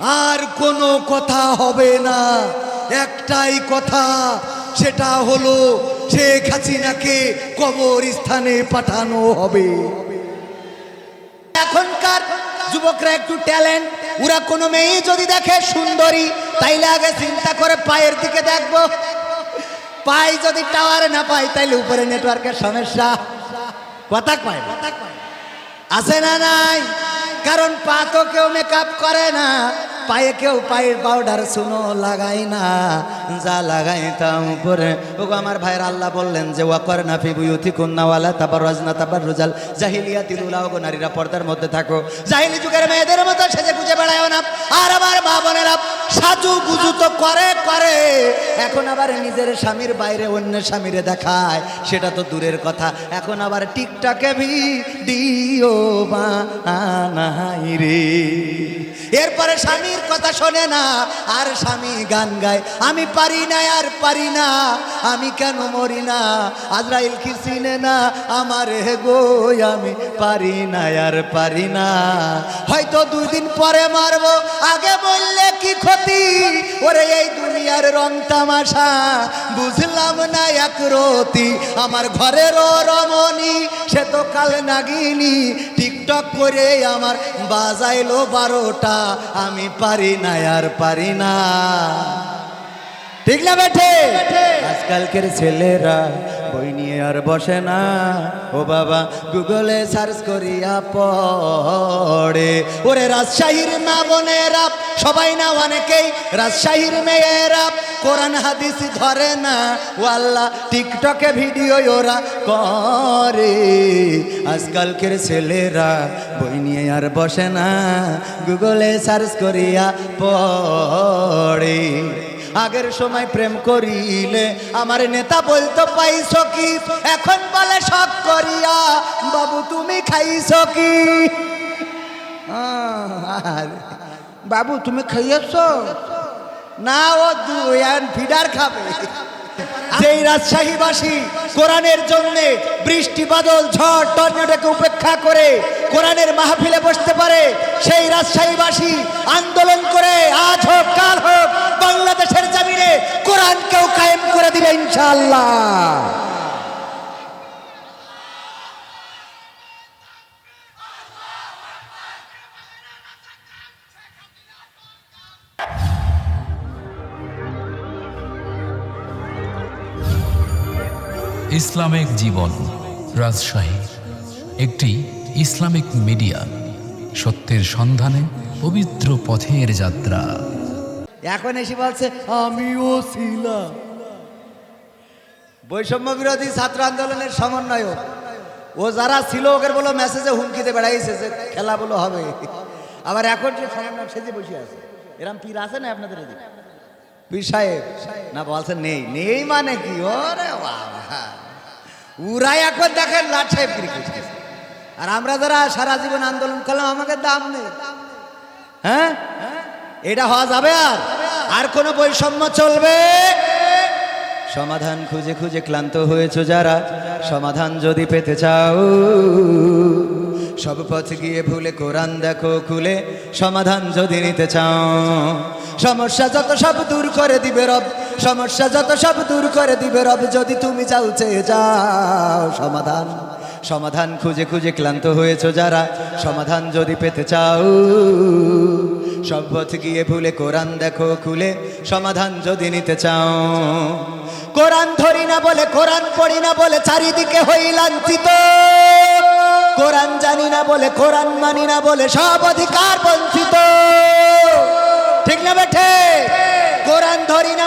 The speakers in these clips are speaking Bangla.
আর কোনো কথা হবে না। একটাই কথা, সেটা হলো শেখ হাসিনাকে কবর স্থানে পাঠানো হবে। এখনকার যুবকরা একটু ট্যালেন্ট, ওরা কোনো মেয়ে যদি দেখে সুন্দরী, তাইলে আগে চিন্তা করে পায়ের দিকে দেখব। পাই যদি টাওয়ারে না পাই, তাইলে উপরে নেটওয়ার্কের সমস্যা। কথা কয় না। আছে না নাই? কারণ পা তো কেউ মেকআপ করে না, পায়ে কেউ পায়ের পাউডার শুনো লাগাই না। যা লাগাই তা উপরে। ও আমার ভাইয়ের আল্লাহ বললেন যে ওয়াকর না ফিবু বুয়ুতি কন্যাওয়ালা তারপর রজনা তারপর রোজাল জাহিলিয়া তিলুলা ওগো নারীরা পর্দার মধ্যে থাকো। জাহিলি যুগের মেয়েদের মতো সেজে গুজে বেড়ায় না। আর আমার মা বোনেরা সাজু গুজু তো করে করে। এখন আবার নিজের স্বামীর বাইরে অন্য স্বামীরে দেখায়, সেটা তো দূরের কথা। এখন আবার টিকটকে ভিডিও বা রে। এরপরে স্বামীর কথা শোনে না, আর স্বামী গান গায়। আমি পারি না, আর পারি না, আমি কেন মরি না? আজরাইল কি চিনে না? আমার হে গো, আমি পারি না, আর পারি না। হয়তো দুই দিন পরে মারবো, আগে বললে কি ক্ষতি? ওরে, এই দুনিয়ার রং তামাশা, বুঝলাম না এক রতি। আমার ঘরের রমণী, সে তো কাল নাগিনি। টিকটক করে আমার বাজাইলো বারোটা। আমি পারি না আর পারি না। ঠিক না বেঠে। আজকালকের ছেলেরা বই নিয়ে আর বসে না। ও বাবা, গুগলে সার্চ করিয়া পড়ে। ওরে রাজশাহীর মা বোনেরা, সবাই না অনেকেই রাজশাহীর মেয়েরা। কোরআন, হাদিস ধরে না, ও আল্লাহ, টিকটকে ভিডিও ওরা করে। আজকালকের ছেলেরা বই নিয়ে আর বসে না, গুগলে সার্চ করিয়া পড়ে। আগের সময় প্রেম করিলে আমার নেতা বলতো, পাইছ কি? এখন বলে সব করিয়া, বাবু তুমি খাইছ কি? বাবু তুমি খাইয়েছ? না, ও দুয়ান ফিডার খাবে। যেই রাজশাহীবাসী কোরআনের জন্য বৃষ্টি, বাদল, ঝড়, টর্নেডোকে উপেক্ষা করে কোরআনের মাহফিলে বসতে পারে, সেই রাজশাহীবাসী আন্দোলন করে আজ হোক, কাল হোক, বাংলাদেশের জমিনে কোরআনকেও কায়েম করে দিবে ইনশাআল্লাহ। ইসলামিক জীবন, রাজশাহী। একটি ইসলামিক মিডিয়া, সত্যের সন্ধানে পবিত্র পথের যাত্রা। এখন এসে বলছে, আমিও ছিলাম। বৈষম্য বিরোধী ছাত্র আন্দোলনের সমন্বয়ক। ও যারা ছিল, ওকে বলো, মেসেজে হুমকিতে বেড়াইছে যে খেলা বলো হবে। আবার এখন যে সমন্বয়ক সেজে বসে আছে। এরম পীর আছে না আপনাদের এদিকে? পীর সাহেব? না, বলছে, নেই। নেই মানে কি? ওরে বাবা। উরা এখন দেখেন লাট সাহেব ক্রিকেট আর আমরা যারা সারা জীবন আন্দোলন করলাম, আমাকে দাম নেই। হ্যাঁ? এটা হওয়া যাবে আর? আর কোনো বৈষম্য চলবে? সমাধান খুঁজে খুঁজে ক্লান্ত হয়েছ যারা, সমাধান যদি পেতে চাও। সব পথ গিয়ে ভুলে কোরআন দেখো খুলে, সমাধান যদি নিতে চাও। সমস্যা যত সব দূর করে দিবে রব। সমস্যা যত সব দূর করে দিবে রব, যদি তুমি চাও চেয়ে যাও সমাধান। সমাধান খুঁজে খুঁজে ক্লান্ত হয়েছো যারা, সমাধান যদি পেতে চাও। সব পথ গিয়ে ভুলে, কোরআন দেখো খুলে, সমাধান যদি নিতে চাও। কোরআন ধরি না বলে, কোরআন পড়ি না বলে, চারিদিকে হই লাঞ্ছিত। কোরআন জানি না বলে, কোরআন মানি না বলে, সব অধিকার বঞ্চিত ঠিক না বেঠে কোরআন ধরি না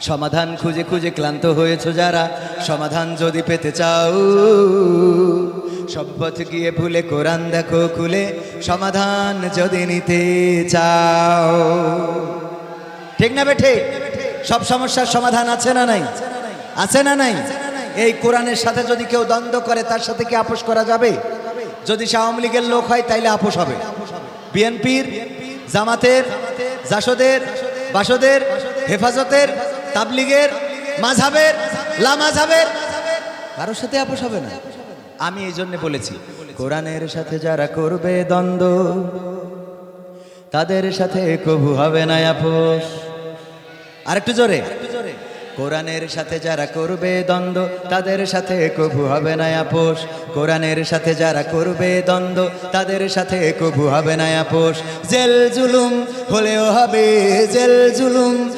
সমাধান খুঁজে খুঁজে ক্লান্ত হয়েছো যারা, সমাধান যদি পেতে চাও। সব পথ গিয়ে ভুলে, কোরআন দেখো খুলে, সমাধান যদি নিতে চাও। ঠিক না বেঠে সব সমস্যার সমাধান আছে না নাই? আছে না নাই? এই কোরআনের সাথে যদি কেউ দ্বন্দ্ব করে, তার সাথে কি আপোষ করা যাবে? যদি সে আওয়ামী লীগের লোক হয়, তাইলে আপোষ হবে। বিএনপির, জামাতের, জাসদের, বাসদের, হেফাজতের তাবলিগের মাঝাবের লামাঝাবের কারোর সাথে আপোষ হবে না। আমি এই জন্য বলেছি, কোরআনের সাথে যারা করবে দ্বন্দ্ব, তাদের সাথে কবু হবে না আপোষ। আরেকটু জোরে। কোরআনের সাথে যারা করবে দ্বন্দ্ব, তাদের সাথে কবু হবে না আপোষ। কোরআনের সাথে যারা করবে দ্বন্দ্ব, তাদের সাথে কবু হবে না আপোষ। জেল জুলুম হলেও হবে, জেল জুলুম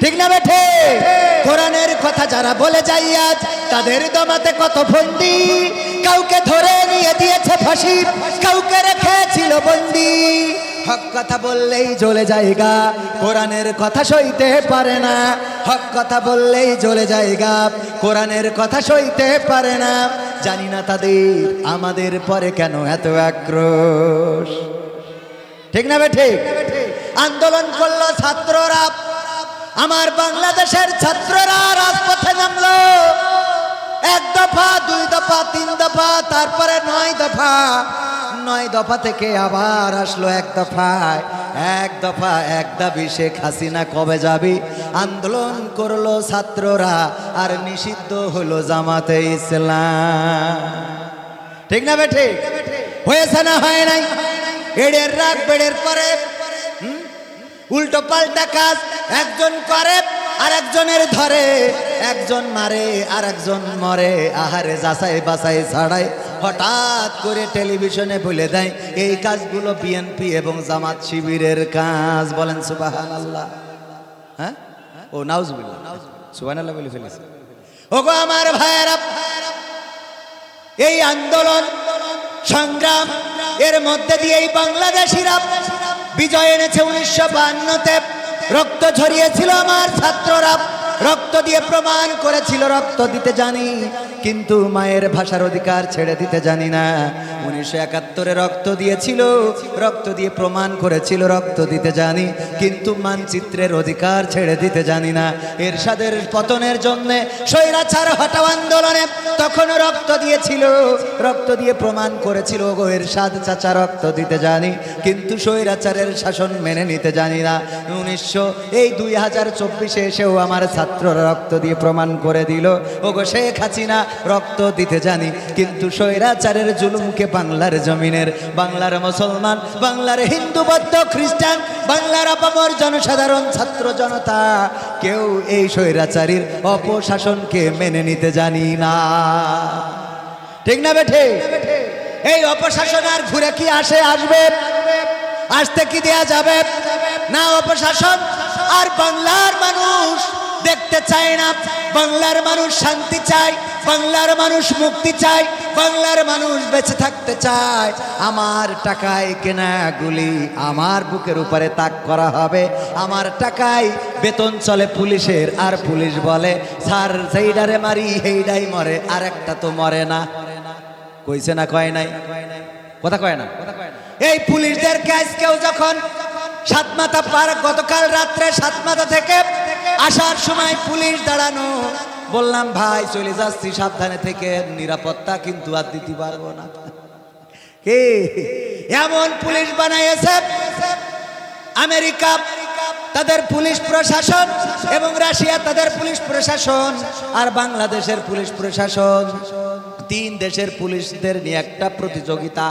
ঠিক না বেঠে? কোরআনের কথা যারা বলে যাই আজ, তাদের দমাতে কত ফন্দি? কাউকে ধরে নিয়ে দিয়েছে ফাঁসি, কাউকে রেখেছিল বন্দি। হক কথা বললেই জ্বলে জায়গা, কোরআনের কথা সইতে পারে না। হক কথা বললেই জ্বলে জায়গা, কোরআনের কথা সইতে পারে না। জানি না তাদের, আমাদের পরে কেন এত আক্রোশ? ঠিক না বেঠে? আন্দোলন করল ছাত্ররা আমার বাংলাদেশের ছাত্ররা রাজপথে নামলো। এক দফা, দুই দফা, তিন দফা, তারপরে নয় দফা। নয় দফা থেকে আবার আসলো এক দফায়। এক দফা এক দাবি, শেখ হাসিনা কবে যাবি? আন্দোলন করল ছাত্ররা আর নিষিদ্ধ হলো জামাতে ইসলাম। ঠিক না বেঠে? হয়েছে না হয় নাই? এড়ের রাগ, বেড়ের পরে? উল্টো পাল্টা কাজ, একজন করে আর একজনের ধরে। একজন মারে আর একজন মরে। আহারে, যাচাই বাছাই ছাড়াই হঠাৎ করে টেলিভিশনে বলে দেয়, এই কাজগুলো বিএনপি এবং জামাত শিবিরের কাজ। বলেন সুবাহান আল্লাহ হ্যাঁ? ও, নাউজবিল্লাহ। সুবাহান আল্লাহ বলে ফেলেছে। ওগো আমার ভাইয়েরা, এই আন্দোলন সংগ্রাম। এর মধ্যে দিয়ে এই বাংলাদেশিরা বিজয় এনেছে উনিশশো বান্নতে। রক্ত ছড়িয়েছিল আমার ছাত্ররা। রক্ত দিয়ে প্রমাণ করেছিল, রক্ত দিতে জানি, কিন্তু মায়ের ভাষার অধিকার ছেড়ে দিতে জানি না। উনিশশো একাত্তরে রক্ত দিয়েছিল, রক্ত দিয়ে প্রমাণ করেছিল, রক্ত দিতে জানি, কিন্তু মানচিত্রের অধিকার ছেড়ে দিতে জানি না। এরশাদের পতনের জন্যে স্বৈরাচার হটাও আন্দোলনে তখনও রক্ত দিয়েছিল, রক্ত দিয়ে প্রমাণ করেছিল গো এরশাদ চাচা, রক্ত দিতে জানি, কিন্তু স্বৈরাচারের শাসন মেনে নিতে জানি না। উনিশশো এই দুই হাজার চব্বিশে এসেও আমার ছাত্ররা রক্ত দিয়ে প্রমাণ করে দিল, ওগো শেখ হাসিনা, রক্ত দিতে জানি, কিন্তু স্বৈরাচারের জুলুমকে বাংলার জমিনের, বাংলার মুসলমান, বাংলার হিন্দু, বৌদ্ধ, খ্রিস্টান, বাংলার আপামর জনসাধারণ, ছাত্র জনতা, কেউ এই স্বৈরাচারীর অপশাসনকে মেনে নিতে জানি না। ঠিক না বেঠে? এই অপশাসন আর ঘুরে কি আসে, আসবে? আসতে কি দেয়া যাবে? না অপশাসন, আর বাংলার মানুষ দেখতে চায় না। বাংলার মানুষ শান্তি চায়, বাংলার মানুষ মুক্তি চায়, বাংলার মানুষ বেঁচে থাকতে চায়। আমার টাকায় কেনা গুলি আমার বুকের উপরে তাক করা হবে। আমার টাকায় বেতন চলে পুলিশের, আর পুলিশ বলে, স্যার সেইডারে মারি হেইডাই মরে আর একটা তো মরে না। কইছে না, কয় নাই? কথা কয় না? এই পুলিশদের কাজ কেউ যখন সাত মাথা পার গতকাল রাত্রে সাত মাথা থেকে আসার সময় পুলিশ দাঁড়ানো। বললাম, ভাই, চলে যাচ্ছি, সাবধানে থেকে। নিরাপত্তা কিন্তু আর দিতে পারব না। এমন পুলিশ বানাইছে আমেরিকা, তাদের পুলিশ প্রশাসন এবং রাশিয়া, তাদের পুলিশ প্রশাসন আর বাংলাদেশের পুলিশ প্রশাসন। তিন দেশের পুলিশদের নিয়ে একটা প্রতিযোগিতা।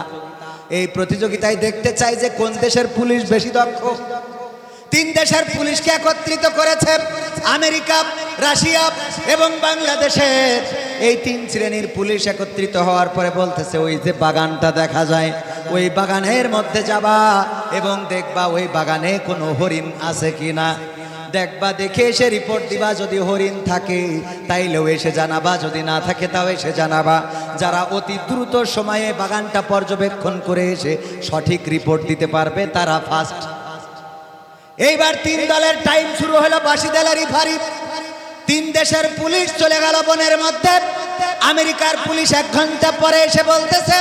এই প্রতিযোগিতায় দেখতে চাই যে কোন দেশের পুলিশ বেশি দক্ষ। তিন দেশের পুলিশকে একত্রিত করেছে। আমেরিকা, রাশিয়া এবং বাংলাদেশের এই তিন শ্রেণির পুলিশ একত্রিত হওয়ার পরে বলতেছে, ওই যে বাগানটা দেখা যায়, ওই বাগানের মধ্যে যাবা এবং দেখবা ওই বাগানে কোনো হরিণ আছে কিনা। দেখবা, দেখে এসে রিপোর্ট দিবা, যদি হরিণ থাকে, তাইলেও এসে জানাবা, যদি না থাকে, তাও এসে জানাবা। যারা অতি দ্রুত সময়ে বাগানটা পর্যবেক্ষণ করে এসে সঠিক রিপোর্ট দিতে পারবে, তারা ফার্স্ট এইবার তিন দলের টাইম শুরু হলো বাসি দলেরই ফারি তিন দেশের পুলিশ চলে গেল বনের মধ্যে। আমেরিকার পুলিশ এক ঘণ্টা পরে এসে বলতেছে,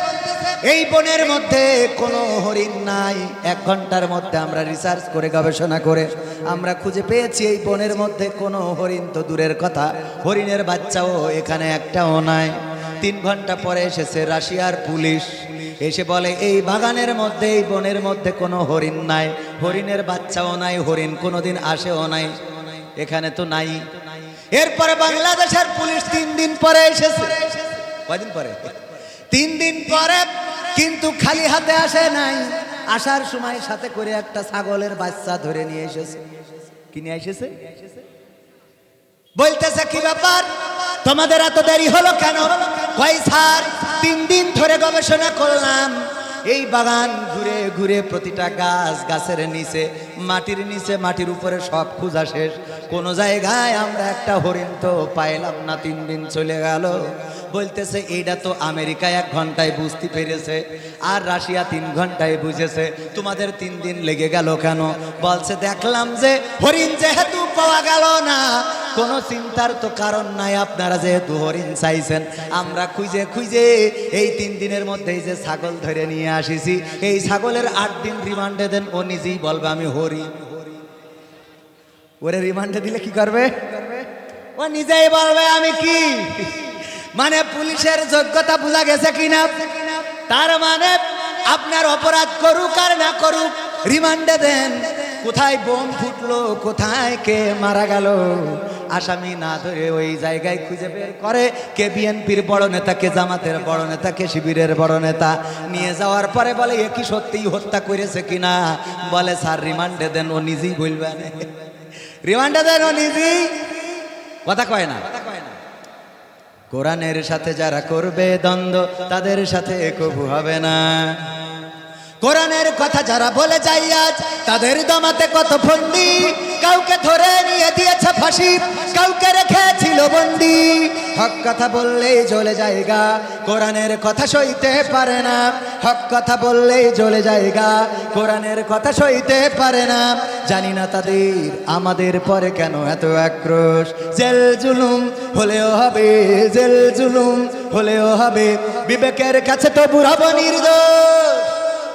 এই বনের মধ্যে কোনো হরিণ নাই। এক ঘণ্টার মধ্যে আমরা রিসার্চ করে, গবেষণা করে আমরা খুঁজে পেয়েছি এই বনের মধ্যে কোনো হরিণ তো দূরের কথা। হরিণের বাচ্চাও এখানে একটাও নাই। তিন ঘণ্টা পরে এসেছে রাশিয়ার পুলিশ। এসে বলে, এই বাগানের মধ্যে, এই বনের মধ্যে কোনো হরিণ নাই। হরিণের বাচ্চাও নাই, হরিণ কোনোদিন আসেও নাই। এখানে তো নাই। এরপরে বাংলাদেশের পুলিশ তিন দিন পরে এসেছে। কয়দিন পরে? তিন দিন পরে, কিন্তু খালি হাতে আসে নাই। আসার সময় সাথে করে একটা ছাগলের বাচ্চা ধরে নিয়ে এসেছে। কি নিয়ে এসেছে? বলতেছে, কি ব্যাপার? তোমাদের এত দেরি হলো কেন? কয় স্যার, তিন দিন ধরে গবেষণা করলাম। এই বাগান ঘুরে ঘুরে প্রতিটা গাছ গাছের নিচে, মাটির নিচে, মাটির উপরে সব খুঁজা শেষ। কোন জায়গায় আমরা একটা হরিণ তো পাইলাম না, তিন দিন চলে গেল। বলতেছে এইটা তো আমেরিকা এক ঘন্টায় বুঝতে পেরেছে আর রাশিয়া তিন ঘন্টায় বুঝেছে। তোমাদের তিন দিন লেগে গেল কেন? বলছে, দেখলাম যে হরিণ যেহেতু পাওয়া গেল না। কোনো চিন্তার তো কারণ নাই, আপনারা যেহেতু হরিণ চাইছেন। আমরা খুঁজে খুঁজে এই তিন দিনের মধ্যে যে ছাগল ধরে নিয়ে আসিছি, এই ছাগলের আট দিন রিমান্ডে দেন, ও নিজেই বলবে, আমি হরি ওরে রিমান্ডে দিলে কি করবে? ও নিজেই বলবে, আমি কি? মানে পুলিশের যোগ্যতা বোঝা গেছে কিনা? তার মানে আপনার অপরাধ করুক আর না করুক রিমান্ডে দেন। কোথায় বোম ফুটলো, কোথায় কে মারা গেল? আসামি না ধরে ওই জায়গায় খুঁজে বের করে কে বিএনপির বড় নেতা, কে জামাতের বড় নেতা, কে শিবিরের বড় নেতা। নিয়ে যাওয়ার পরে বলে, এ কি সত্যিই হত্যা করেছে কিনা বলে, স্যার, রিমান্ডে দেন, ও নিজেই বলবেন রিমান্ডে দেন, ও নিজেই। কথা কয় না। কোরআনের সাথে যারা করবে দ্বন্দ্ব, তাদের সাথে কবু হবে না। কোরআনের কথা যারা বলে যাই আজ, তাদের দমাতে কত ফন্দি। কাউকে ধরে নিয়ে দিয়েছে ফাঁসি, কাউকে রেখেছিল বন্দি। হক কথা বললেই জ্বলে জায়গা, কোরআনের কথা সইতে পারে না। হক কথা বললেই জ্বলে জায়গা, কোরআনের কথা সইতে পারে না। জানি না তাদের আমাদের পরে কেন এত আক্রোশ। জেল জুলুম হলেও হবে, জেল জুলুম হলেও হবে। বিবেকের কাছে তো বুড়াবো নির্দোষ।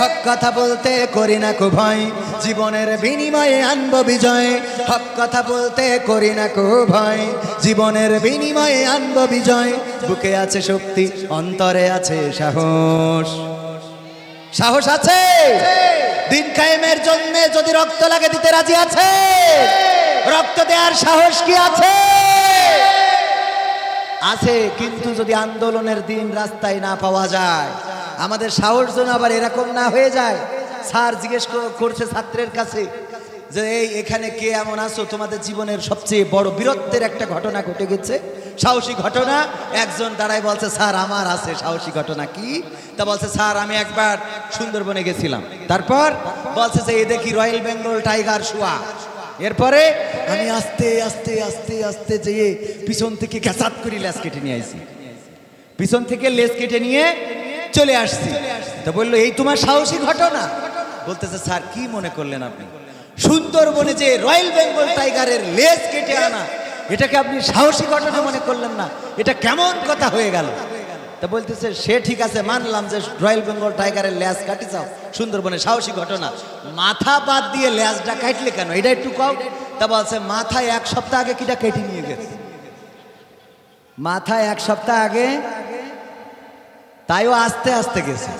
হক কথা বলতে করি না কো ভয়, জীবনের বিনিময়ে আনব বিজয়। হক কথা বলতে করি না কো ভয়, জীবনের বিনিময়ে আনব বিজয়। বুকে আছে শক্তি, অন্তরে আছে সাহস। সাহস আছে? দিন কায়েমের জন্য যদি রক্ত লাগে দিতে রাজি আছে? রক্ত দেওয়ার সাহস কি আছে? আছে, কিন্তু যদি আন্দোলনের দিন রাস্তায় না পাওয়া যায় আমাদের সাহস যেন আবার এরকম না হয়ে যায়। স্যার জিজ্ঞেস করছে ছাত্রের কাছে যে, এই, এখানে কে এমন আছো? তোমাদের জীবনের সবচেয়ে বড় বীরত্বের একটা ঘটনা ঘটে গেছে। সাহসী ঘটনা? একজন দাঁড়ায় বলছে, স্যার, আমার আছে সাহসী ঘটনা কি? তা বলছে, স্যার, আমি একবার সুন্দরবনে গেছিলাম। তারপর বলছে যে এ দেখি রয়্যাল বেঙ্গল টাইগার শুয়া। এরপরে আমি আস্তে আস্তে আস্তে আস্তে যেয়ে পিছন থেকে ক্যাসাত করি লেস কেটে নিয়ে আইছি। পিছন থেকে লেস কেটে নিয়ে চলে আসছি। তো বলল, এই তোমার সাহসী ঘটনা? বলতেছে, স্যার, কি মনে করলেন আপনি? সুন্দরবনে যে রয়্যাল বেঙ্গল টাইগারের লেজ কেটে আনা, এটাকে আপনি সাহসী ঘটনা মনে করলেন না? এটা কেমন কথা হয়ে গেল? তা বলতেছে, সে ঠিক আছে, মানলাম যে রয়্যাল বেঙ্গল টাইগারের লেজ কাটি চাও সুন্দরবনে সাহসী ঘটনা। মাথা বাদ দিয়ে লেজটা কাটলে কেন? এটা একটু কও। তা বলছে মাথা এক সপ্তাহ আগে কিটা কেটে নিয়ে গেছে। মাথায় এক সপ্তাহ আগে তাইও আস্তে আস্তে গেছে।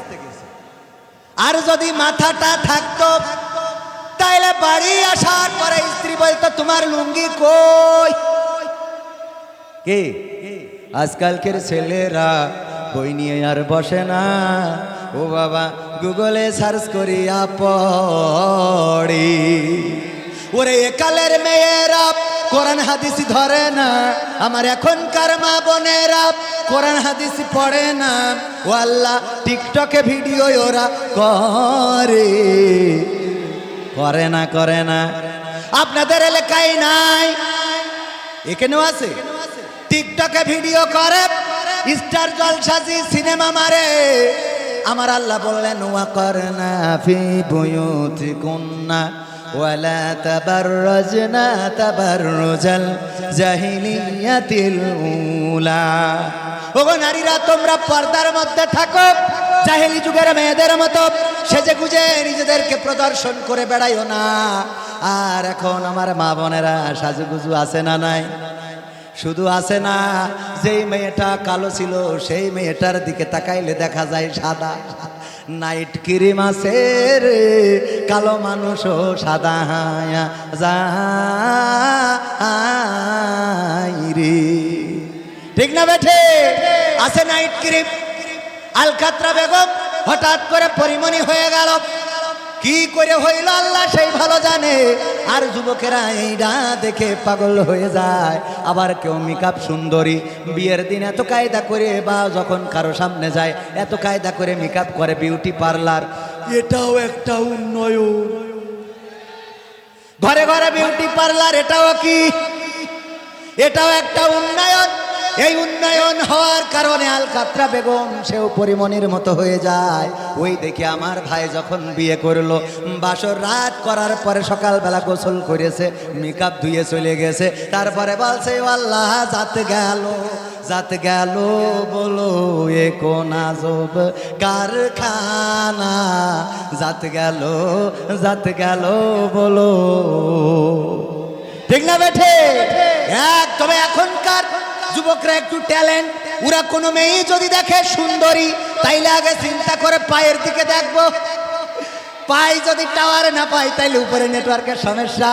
আর যদি মাথাটা থাকতো, তাইলে বাড়ি আসার পরে স্ত্রী বলতো, তোমার লুঙ্গি কই? কে? আজকালকের ছেলেরা বই নিয়ে আর বসে না। ও বাবা, গুগলে সার্চ করিয়া পড়ি। ওরে একালের মেয়েরা কোরআন হাদিস ধরে না। আমার এখনকার মা বোনেরা কোরআন হাদিস পড়ে না। ও আল্লাহ, টিকটকে ভিডিও ওরা করে। করে না করে না। আপনাদের এলাকায় নাই? এখানেও আছে? টিকটকে ভিডিও করে, স্টার জলসাজি সিনেমা মারে। আমার আল্লাহ বললেন, ওয়া করনা ফি বুয়ুতি কুন্না ওয়ালা তাবাররাজনা তাবাররুজাল জাহিলিয়াতিল উলা ওগো নারীরা, তোমরা পর্দার মধ্যে থাকো। জাহেলি যুগের মেয়েদের মতো সেজে গুজে নিজেদেরকে প্রদর্শন করে বেড়াইও না। আর এখন আমার মা বোনেরা, সাজুগুজু আছে না নাই? শুধু আছে না, যেই মেয়েটা কালো ছিল, সেই মেয়েটার দিকে তাকাইলে দেখা যায় সাদা। নাইট ক্রিম আছে রে, কালো মানুষও সাদা হায়া রে। ঠিক না বেঠে? আছে নাইট ক্রিম। আলকাত্রা বেগম হঠাৎ করে পরিমণি হয়ে গেল। কি করে হইল আল্লাহ সেই ভালো জানে? আর যুবকেরা এইটা দেখে পাগল হয়ে যায়। আবার কেউ মেকআপ সুন্দরী, বিয়ের দিন এত কায়দা করে বা যখন কারও সামনে যায়, এত কায়দা করে মেকআপ করে বিউটি পার্লার। এটাও একটা উন্নয়ন। ঘরে ঘরে বিউটি পার্লার, এটাও কি? এটাও একটা উন্নয়ন। এই উন্নয়ন হওয়ার কারণে আলকাত্রা বেগম সেও পরিমণির মতো হয়ে যায়। ওই দেখে আমার ভাই যখন বিয়ে করল, বাসর রাত করার পরে সকালবেলা গোসল করেছে, মেকআপ ধুয়ে চলে গেছে। তারপরে বলছে, "ও আল্লাহ যাত গেল যাত গেল বলো এ কোন আজব কারখানা। যাত গেল যাত গেল বলো। ঠিক না বেঠে? এক, তবে এখনকার যুবকরা একটু ট্যালেন্ট। ওরা কোনো মেয়ে যদি দেখে সুন্দরী, তাইলে আগে চিন্তা করে পায়ের দিকে দেখব। পাই যদি টাওয়ারে না পাই, তাইলে উপরে নেটওয়ার্কের সমস্যা।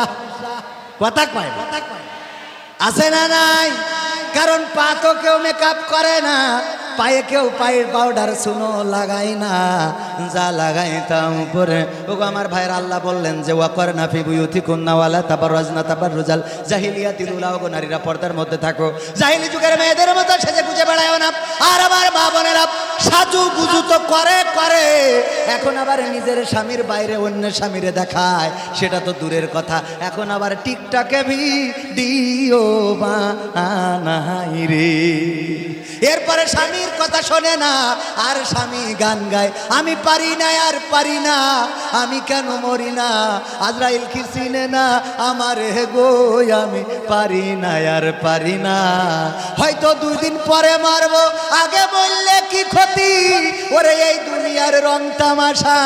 কথা কয় আছে না নাই? কারণ পা তো কেউ মেকআপ করে না। পায়ে কেউ পায়ের পাউডার শুনো লাগাই না, যা লাগাই তা উপরে। ওগো আমার ভাইয়ের আল্লাহ বললেন যে ওয়াকর নাফি বুয়ুতি কন্যাওয়ালা তারপর রজনা তারপর রোজাল জাহিলিয়া তিলুলা ওগো নারীরা পর্দার মধ্যে থাকো। জাহিলি যুগের মেয়েদের মতো সেজে গুজে বেড়ায় না। আর আমার মা বোনেরা সাজু গুজু তো করে করে। এখন আবার নিজের স্বামীর বাইরে অন্য স্বামীরে দেখায়, সেটা তো দূরের কথা। এখন আবার টিকটকে ভিডিও বানাই রে। এরপরে স্বামীর কথা শোনে না, আর স্বামী গান গায়। আমি পারি না, আর পারি না, আমি কেন মরি না? আজরাইল কি চিনে না আমার? হে গো, আমি পারি না, আর পারি না। হয়তো দুই দিন পরে মারবো। আগে বললে কি ক্ষতি? ওরে, এই দুনিয়ার রং তামাশা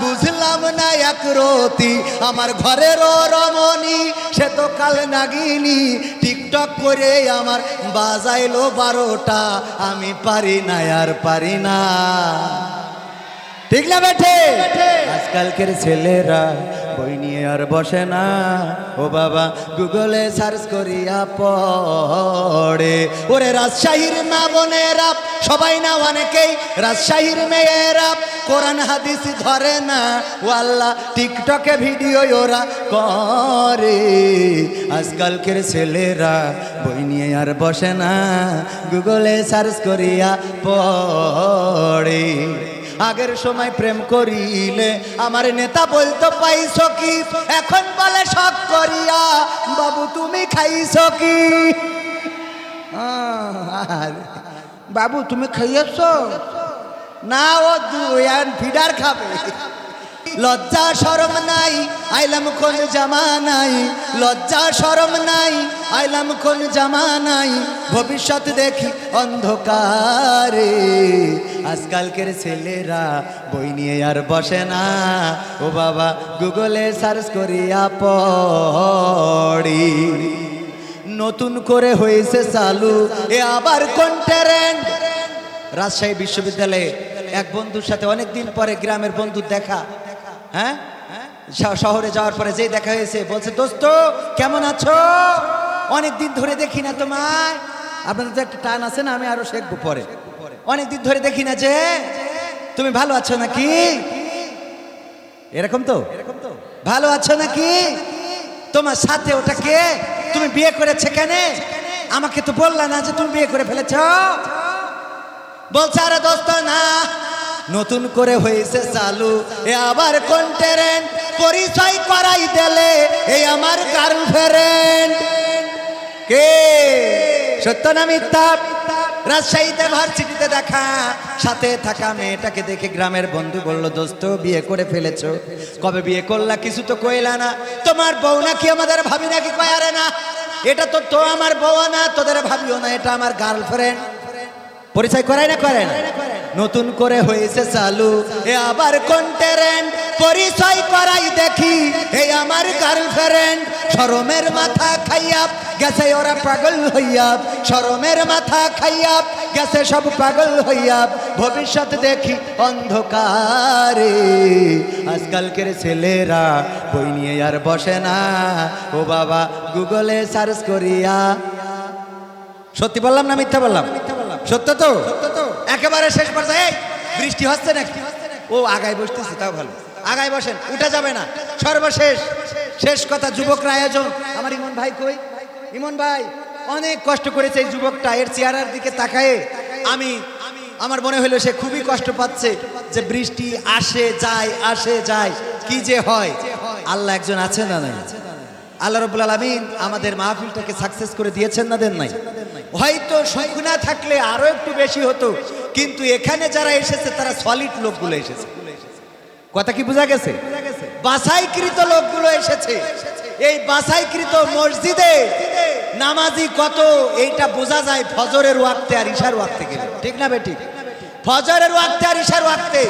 বুঝলাম না এক রতি। আমার ঘরের রমণী, সে তো কাল নাগিনি। টিকটক করে আমার বাজাইলো বারোটা। আমি পারি না, আর পারি না। ঠিক না বেঠে? আজকালকের ছেলেরা বই নিয়ে আর বসে না। ও বাবা, গুগলে সার্চ করিয়া পড়ে। ওরে রাজশাহীর মা বোনেরা সবাই না অনেকেই। রাজশাহীর মেয়েরা কোরআন হাদিস ধরে না। ও আল্লাহ, টিকটকে ভিডিও ওরা করে। আজকালকের ছেলেরা বই নিয়ে আর বসে না। গুগলে সার্চ করিয়া পড়ে। আগের সময় প্রেম করিলে। আমার নেতা বলতো, পাইছ কি? এখন বলে, শখ করিয়া। বাবু, তুমি খাইছ কি? বাবু, তুমি খাইয়েছ? না, ও ফিডার খাবে। লজ্জা শরম নাই, আইলাম কোন জামানাই লজ্জা শরম নাই, আইলাম কোন জামানাই ভবিষ্যৎ দেখি অন্ধকারে। আজকালকের ছেলেরা বই নিয়ে আর বসে না। ও বাবা, গুগলে সার্চ করিয়া পড়ি। নতুন করে হয়েছে চালু। এ আবার কোন ট্যারেন্ট রাজশাহী বিশ্ববিদ্যালয়ে। এক বন্ধুর সাথে অনেক দিন পরে গ্রামের বন্ধু দেখা। হ্যাঁ? শহরে যাওয়ার পরে যেই দেখা হয়েছে, বলছে, দোস্ত, কেমন আছো? অনেক দিন ধরে দেখি না তোমায়। আপনাদের তো একটা টান আছে না, আমি আরও শিখব পরে। অনেক দিন ধরে দেখি না যে, তুমি ভালো আছো নাকি? এরকম তো এরকম তো? ভালো আছো নাকি? তোমার সাথে ওটা কে? তুমি বিয়ে করেছে কেন? আমাকে তো বললা না যে তুমি বিয়ে করে ফেলেছ। বলছে, আরে দোস্ত, না নতুন করে হয়েছে চালু। এ আবার কোন ট্যারেন্ট পরিচয় করাই দিলে এই আমার গার্লফ্রেন্ড কে? সত্য না মিথ্যা? রাজশাহীতে, ভার্সিটিতে দেখা, সাথে থাকা মেয়েটাকে দেখে গ্রামের বন্ধু বলল, দোস্ত, বিয়ে করে ফেলেছো। কবে বিয়ে করলা কিছু তো কইলা না। তোমার বউ নাকি আমাদের ভাবি নাকি কয়, আরে না, এটা তো তো আমার বউ না, তোদের ভাবিও না, এটা আমার গার্লফ্রেন্ড পরিচয় করাই না করে না? নতুন করে হয়েছে চালু। এ আবার কোন ট্যারেন্ট পরিচয় করাই দেখি। এই আমার গার্লফ্রেন্ড শরমের মাথা খাইয়া গেছে, ওরা পাগল হইয়া। শরমের মাথা খাইয়া গেছে, সব পাগল হইয়া। ভবিষ্যৎ দেখি অন্ধকারে। আজকালকের ছেলেরা বই নিয়ে আর বসে না। ও বাবা, গুগলে সার্চ করিয়া। সত্যি বললাম না মিথ্যা বললাম? সত্য তো? একেবারে শেষ পর্যায়ে বৃষ্টি হচ্ছে নাকি? ও, আগায় বসতেছে, তাও ভালো। আগায় বসেন, উঠা যাবে না। সর্বশেষ, শেষ কথা, যুবকরা আয়োজন। আমার ইমন ভাই কই? ইমন ভাই, অনেক কষ্ট করেছে এই যুবকটা, এর চেহারার দিকে তাকায়ে। আমি, আমার মনে হলো সে খুবই কষ্ট পাচ্ছে যে বৃষ্টি আসে, যায় আসে, যায়। কি যে হয়? আল্লাহ একজন আছে না নাই? আল্লাহ রব্বুল আলমিন আমাদের মাহফিলটাকে সাকসেস করে দিয়েছেন না দেন নাই? হয়তো সুখ না থাকলে আরও একটু বেশি হতো। কিন্তু এখানে যারা এসেছে, তারা সলিড লোকগুলো এসেছে। কথা কি বোঝা গেছে? বাসাইকৃত লোকগুলো এসেছে। এই বাসাইকৃত মসজিদে নামাজি কত, এইটা বোঝা যায় ফজরের ওয়াক্তে আর ইশার ওয়াক্তে গেলে। ঠিক না বেটি? ফজরের ওয়াক্তে আর ইশার ওয়াক্তে।